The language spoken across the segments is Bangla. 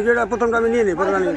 ভিডিওটা প্রথমটা আমি নিয়ে নিই প্রথমে নিয়ে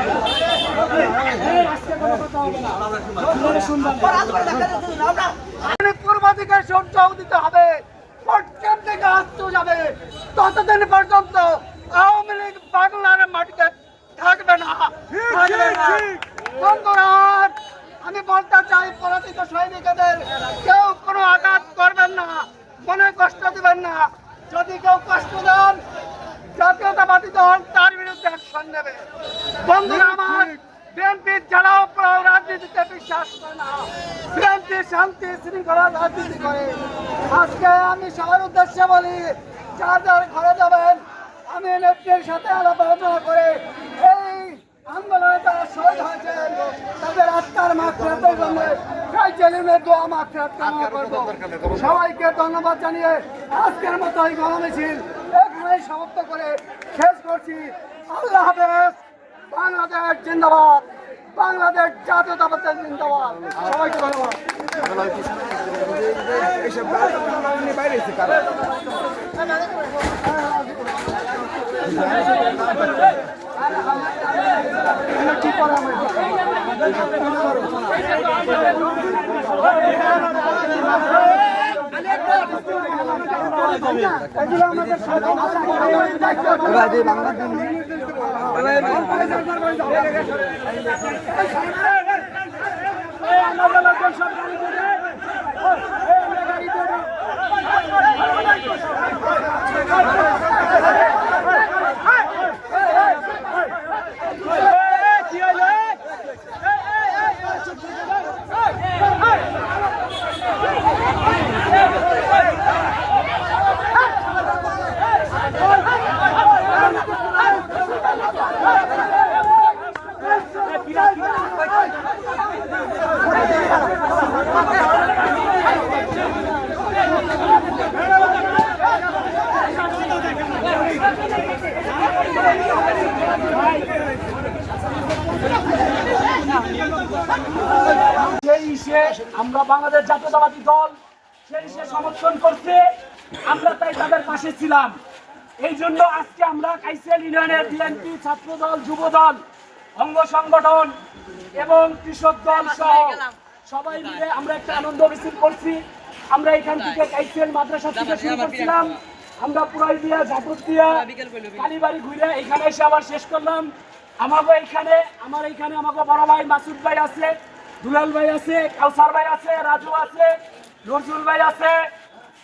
হবে। যাবে। ততদিন পর্যন্ত আওয়ামী লীগ বাংলার মাটিতে থাকবে না বন্ধুরা আমি বলতে চাই পরাজিত সৈনিকদের কেউ কোনো আঘাত করবেন না মনে কষ্ট দিবেন না। যদি কেউ কষ্ট দেন জাতীয়তাবাদী দল বন্ধুরা আমার বিএনপি যারাও রাজনীতিতে বিশ্বাস করে না। বিএনপি শান্তি শৃঙ্খলা রাজনীতি করে। আজকে আমি সবার উদ্দেশ্যে বলি যার যার ঘরে যাবেন আমি নেত্রীর সাথে আলাপ আলোচনা করে এই আন্দোলনে যারা শহীদ হয়েছেন তাদের আত্মার মাত্রাতের জন্য সেই জেলিমে দোয়া মাত্রাত কামনা করব। সবাইকে ধন্যবাদ জানিয়ে আজকের মতো এই গণমিছিল এখানেই সমাপ্ত করে শেষ করছি। আল্লাহ হাফেজ বাংলাদেশ জিন্দাবাদ বাংলাদেশ জাতীয়তাবাদ জিন্দাবাদ। সবাইকে ধন্যবাদ। কি করে আমার এগুলো আমাদের সরকার দায়িত্ব সেই ইসে আমরা বাংলাদেশ জাতীয়তাবাদী দল সেই ইসে সমর্থন করছে। আমরা তাই তাদের পাশে ছিলাম। এই জন্য আজকে আমরা কাইসিয়াল ইউনিয়নের বিএনপি ছাত্র দল যুব দল অঙ্গ সংগঠন এবং কৃষক দল সহ সবাই মিলে আমরা একটা আনন্দ মিছিল করছি। আমরা এখান থেকে কাইসিয়াল মাদ্রাসা থেকে শুরু করছিলাম। আমরা পুরাই দিয়া জাপুর দিয়া কালীবাড়ি ঘুরে এখানে এসে আবার শেষ করলাম। আমাকে এখানে আমার এখানে আমাকে বড় ভাই মাসুদ ভাই আছে। দুলাল ভাই আছে, কাউসার ভাই আছে, রাজু আছে, নজরুল ভাই আছে।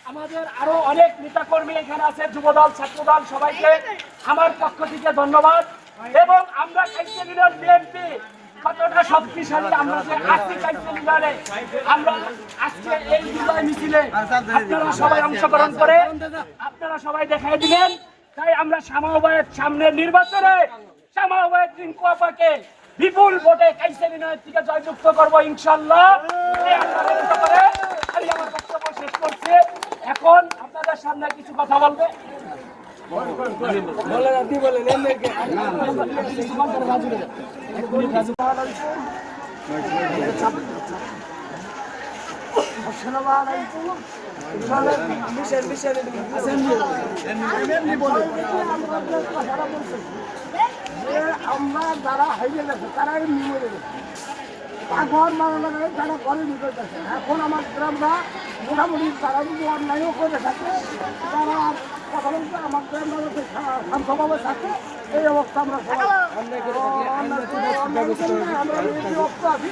আমাদের আরও অনেক নেতাকর্মী এখানে আছে, যুবদল, ছাত্রদল সবাইকে আমার পক্ষ থেকে ধন্যবাদ। এবং আমরা খাইতে মিলন বিএনপি কতটা শক্তিশালী আমরা যে আজকে আমরা আজকে এই বিজয় মিছিলে আপনারা সবাই অংশগ্রহণ করে আপনারা সবাই দেখাই দিলেন। তাই আমরা সামাবায়ের সামনের নির্বাচনে সামাবায়ের রিঙ্কু আপাকে বিপুল ভোটে কাইসে বিনয়ের থেকে জয়যুক্ত করব ইনশাল্লাহ আমি আমার বক্তব্য শেষ করছি। এখন আপনাদের সামনে কিছু কথা বলবে। যে আমরা যারা হাইলে গেছে তারা নিয়ে গেছে ঘর মারা তারা যারা করে নিতে গেছে এখন আমার গ্রামরা মোটামুটি তারা যদি অন্যায়ও করে থাকে তারা থাকে এই অবস্থা আমরা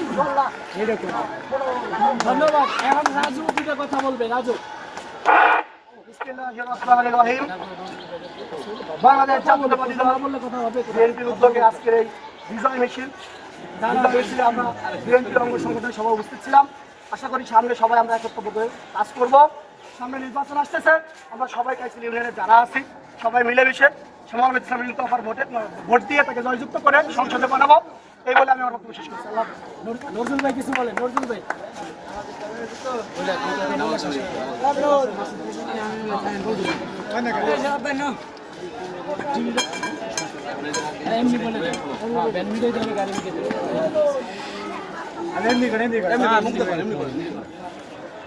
ইনশাল্লাহ। ধন্যবাদ। এখন রাজু দুটো কথা বলবে রাজু। বাংলাদেশ জাতীয়তাবাদী দল বললে কথা হবে বিএনপির উদ্যোগে আজকের এই বিজয় মিছিল। বিজয় মিছিলে আমরা বিএনপির অঙ্গ সংগঠনের সবাই উপস্থিত ছিলাম। আশা করি সামনে সবাই আমরা একত্র করে কাজ করব। সামনে নির্বাচন আসতেছে আমরা সবাই কাছে ইউনিয়নের যারা আছি সবাই মিলেমিশে সমাবেশ মিলিত হওয়ার ভোটে ভোট দিয়ে তাকে জয়যুক্ত করে সংসদে বানাবো এই বলে আমি আমার বক্তব্য শেষ করছি। আল্লাহ নজরুল ভাই কিছু বলেন নজরুল ভাই। এমনি বলে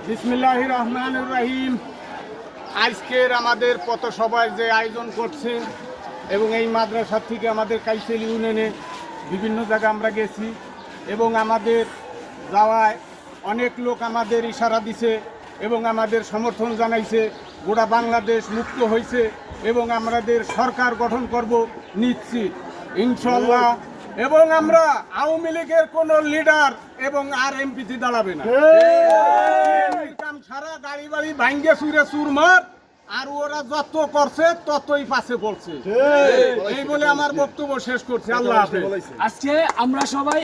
বিসমিল্লাহ রহমান রহিম আজকের আমাদের পথসভায় যে আয়োজন করছে এবং এই মাদ্রাসার থেকে আমাদের কাইসেল ইউনিয়নে বিভিন্ন জায়গায় আমরা গেছি এবং আমাদের যাওয়ায় অনেক লোক আমাদের ইশারা দিছে এবং আমাদের সমর্থন জানাইছে গোটা বাংলাদেশ মুক্ত হয়েছে এবং আমাদের সরকার গঠন করব নিশ্চিত। ইনশাল্লাহ এবং আমরা আওয়ামী লীগের কোন লিডার এবং আর এমপিতে দাঁড়াবে না। কাম সারা গাড়ি বাড়ি ভাঙ্গে সুরে সুর সুরমার আর ওরা যত করছে ততই পাশে পড়ছে এই! বলে আমার বক্তব্য শেষ করছি। আল্লাহ আজকে আমরা সবাই